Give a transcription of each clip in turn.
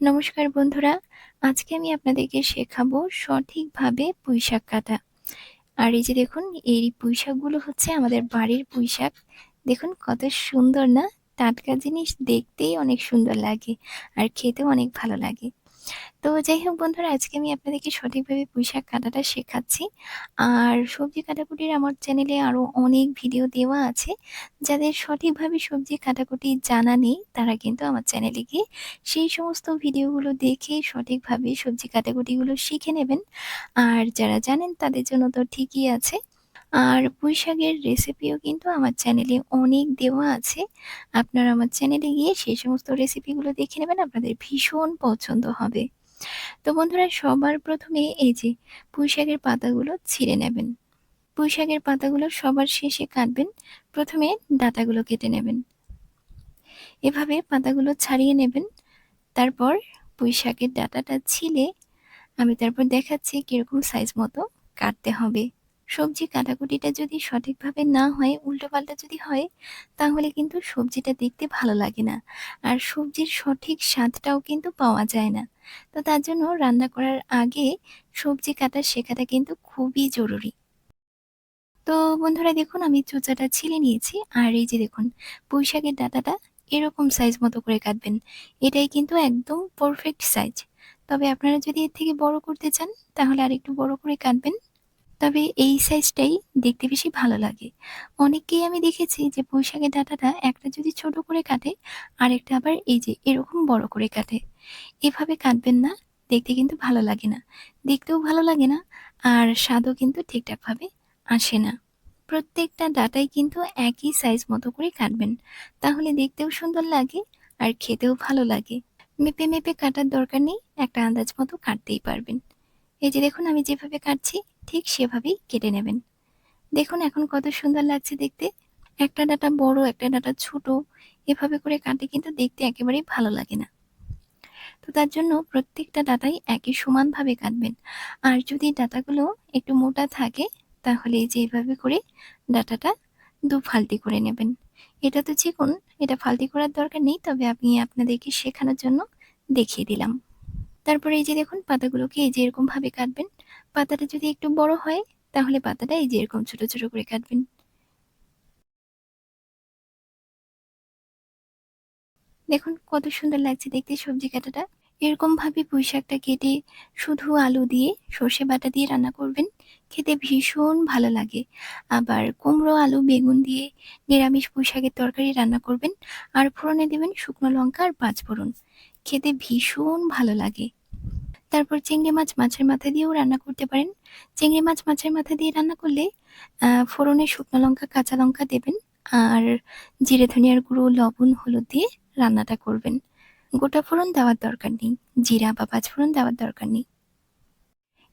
নমস্কার বন্ধুরা, আজকে আমি আপনাদেরকে শেখাবো সঠিকভাবে পুঁইশাক কাটা। আর এই যে দেখুন, এই পুঁইশাকগুলো হচ্ছে আমাদের বাড়ির পুঁইশাক। দেখুন কত সুন্দর না? টাটকা জিনিস দেখতেই অনেক সুন্দর লাগে আর খেতেও অনেক ভালো লাগে। তো যাই হোক বন্ধুরা, আজকে আমি আপনাদেরকে সঠিকভাবে পুঁইশাক কাটাটা শেখাচ্ছি। আর সবজি কাটাকুটির আমার চ্যানেলে আরও অনেক ভিডিও দেওয়া আছে। যাদের সঠিকভাবে সবজি কাটাকুটি জানা নেই, তারা কিন্তু আমার চ্যানেলে গিয়ে সেই সমস্ত ভিডিওগুলো দেখে সঠিকভাবে সবজি কাটাকুটিগুলো শিখে নেবেন। আর যারা জানেন তাদের জন্য তো ঠিকই আছে। আর পুঁইশাকের রেসিপিও কিন্তু আমার চ্যানেলে অনেক দেওয়া আছে। আপনারা আমার চ্যানেলে গিয়ে সেই সমস্ত রেসিপিগুলো দেখে নেবেন, আপনাদের ভীষণ পছন্দ হবে। তো বন্ধুরা, সবার প্রথমে এই যে পুঁইশাকের পাতাগুলো ছিঁড়ে নেবেন। পুঁইশাকের পাতাগুলো সবার শেষে কাটবেন। প্রথমে ডাটাগুলো কেটে নেবেন। এভাবে পাতাগুলো ছাড়িয়ে নেবেন। তারপর পুঁইশাকের ডাটাটা ছিলে, আমি তারপর দেখাচ্ছি কীরকম সাইজ মতো কাটতে হবে। সবজি কাটাকুটিটা যদি সঠিকভাবে না হয়, উল্টোপাল্টা যদি হয়, তাহলে কিন্তু সবজিটা দেখতে ভালো লাগে না। আর সবজির সঠিক স্বাদটাও কিন্তু পাওয়া যায় না। তো তার জন্য রান্না করার আগে সবজি কাটা শেখাটা কিন্তু খুবই জরুরি। তো বন্ধুরা দেখুন, আমি চোচাটা ছিলে নিয়েছি। আর এই যে দেখুন, পুঁইশাকের ডাটাটা এরকম সাইজ মতো করে কাটবেন। এটাই কিন্তু একদম পারফেক্ট সাইজ তবে আপনারা যদি এর থেকে বড় করতে চান, তাহলে আর একটু বড় করে কাটবেন। তবে এই সাইজটাই দেখতে বেশি ভালো লাগে। অনেককেই আমি দেখেছি যে পুঁইশাকের ডাঁটাটা একটা যদি ছোট করে কাটে, আরেকটা আবার এই যে এরকম বড় করে কাটে। এভাবে কাটবেন না, দেখতে কিন্তু ভালো লাগে না। দেখতেও ভালো লাগে না, আর স্বাদও কিন্তু ঠিকঠাকভাবে আসে না। প্রত্যেকটা ডাটাই কিন্তু একই সাইজ মতো করে কাটবেন। তাহলে দেখতেও সুন্দর লাগে, আর খেতেও ভালো লাগে। মেপে মেপে কাটার দরকার নেই, একটা আন্দাজ মতো কাটতেই পারবেন। এই যে দেখুন, আমি যেভাবে কাটছি ঠিক সেভাবেই কেটে নেবেন। দেখুন এখন কত সুন্দর লাগছে দেখতে। একটা ডাটা বড়, একটা ডাটা ছোট, এভাবে করে কাটে কিন্তু দেখতে একেবারেই ভালো লাগে না। তো তার জন্য প্রত্যেকটা ডাটাই একই সমানভাবে কাটবেন। আর যদি ডাটাগুলো একটু মোটা থাকে, তাহলে যে এইভাবে করে ডাটাটা দু ফালতি করে নেবেন। এটা তো চিকন, এটা ফালতি করার দরকার নেই, তবে আমি আপনাদেরকে শেখানোর জন্য দেখিয়ে দিলাম। তারপরে এই যে দেখুন, পাতাগুলোকে এই যে এরকমভাবে কাটবেন। পাতাটা যদি একটু বড় হয়, তাহলে পাতাটা এই যে এরকম ছোট ছোট করে কাটবেন। দেখুন কত সুন্দর লাগছে দেখতে সবজি কাটাটা। এরকম ভাবে পুঁই শাকটা কেটে শুধু আলু দিয়ে, সর্ষে বাটা দিয়ে রান্না করবেন। খেতে ভীষণ ভালো লাগে। আবার কুমড়ো, আলু, বেগুন দিয়ে নিরামিষ পুঁই শাকের তরকারি রান্না করবেন। আর ফোড়নে দেবেন শুকনো লঙ্কা আর পাঁচ ফোড়ন খেতে ভীষণ ভালো লাগে। তারপর চিংড়ি মাছ মাছের মাথা দিয়েও রান্না করতে পারেন। চিংড়ি মাছ মাছের মাথা দিয়ে রান্না করলে ফোড়নে শুকনো লঙ্কা, কাঁচা লঙ্কা দেবেন আর জিরে, ধনিয়ার গুঁড়ো, লবণ, হলুদ দিয়ে রান্নাটা করবেন। গোটা ফোড়ন দেওয়ার দরকার নেই, জিরা বা পাঁচ ফোড়ন দেওয়ার দরকার নেই।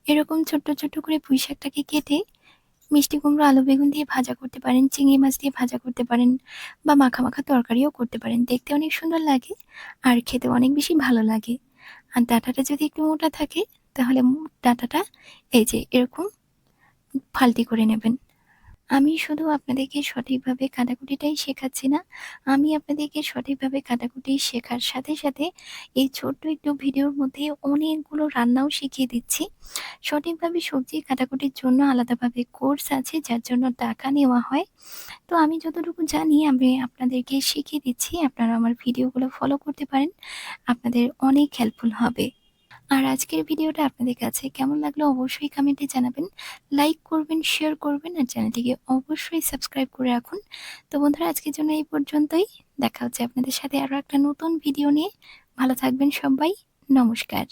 এরকম ছোট্ট ছোট্ট করে পুঁই শাকটাকে কেটে মিষ্টি কুমড়ো, আলু, বেগুন দিয়ে ভাজা করতে পারেন, চিংড়ি মাছ দিয়ে ভাজা করতে পারেন বা মাখা মাখা তরকারিও করতে পারেন। দেখতে অনেক সুন্দর লাগে আর খেতে অনেক বেশি ভালো লাগে। আর ডাটাটা যদি একটু মোটা থাকে তাহলে ডাটাটা এই যে এরকম ফালতি করে নেবেন। আমি শুধু আপনাদেরকে সঠিকভাবে কাটাকুটিটাই শেখাচ্ছি না, আমি আপনাদেরকে সঠিকভাবে কাটাকুটি শেখার সাথে সাথে এই ছোট্ট একটু ভিডিওর মধ্যে অনেকগুলো রান্নাও শিখিয়ে দিচ্ছি। সঠিকভাবে সবজি কাটাকুটির জন্য আলাদাভাবে কোর্স আছে, যার জন্য টাকা নেওয়া হয়। তো আমি যতটুকু জানি, আমি আপনাদেরকে শিখিয়ে দিচ্ছি, আপনারা আমার ভিডিওগুলো ফলো করতে পারেন। আপনাদের অনেক হেল্পফুল হবে। আর আজকের ভিডিওটা আপনাদের কাছে কেমন লাগল অবশ্যই কমেন্টে জানাবেন লাইক করবেন শেয়ার করবেন আর চ্যানেলটিকে অবশ্যই সাবস্ক্রাইব করে রাখুন। তো বন্ধুরা, আজকের জন্য এই পর্যন্তই। দেখা হচ্ছে আপনাদের সাথে আরও একটা নতুন ভিডিও নিয়ে। ভালো থাকবেন সবাই। নমস্কার।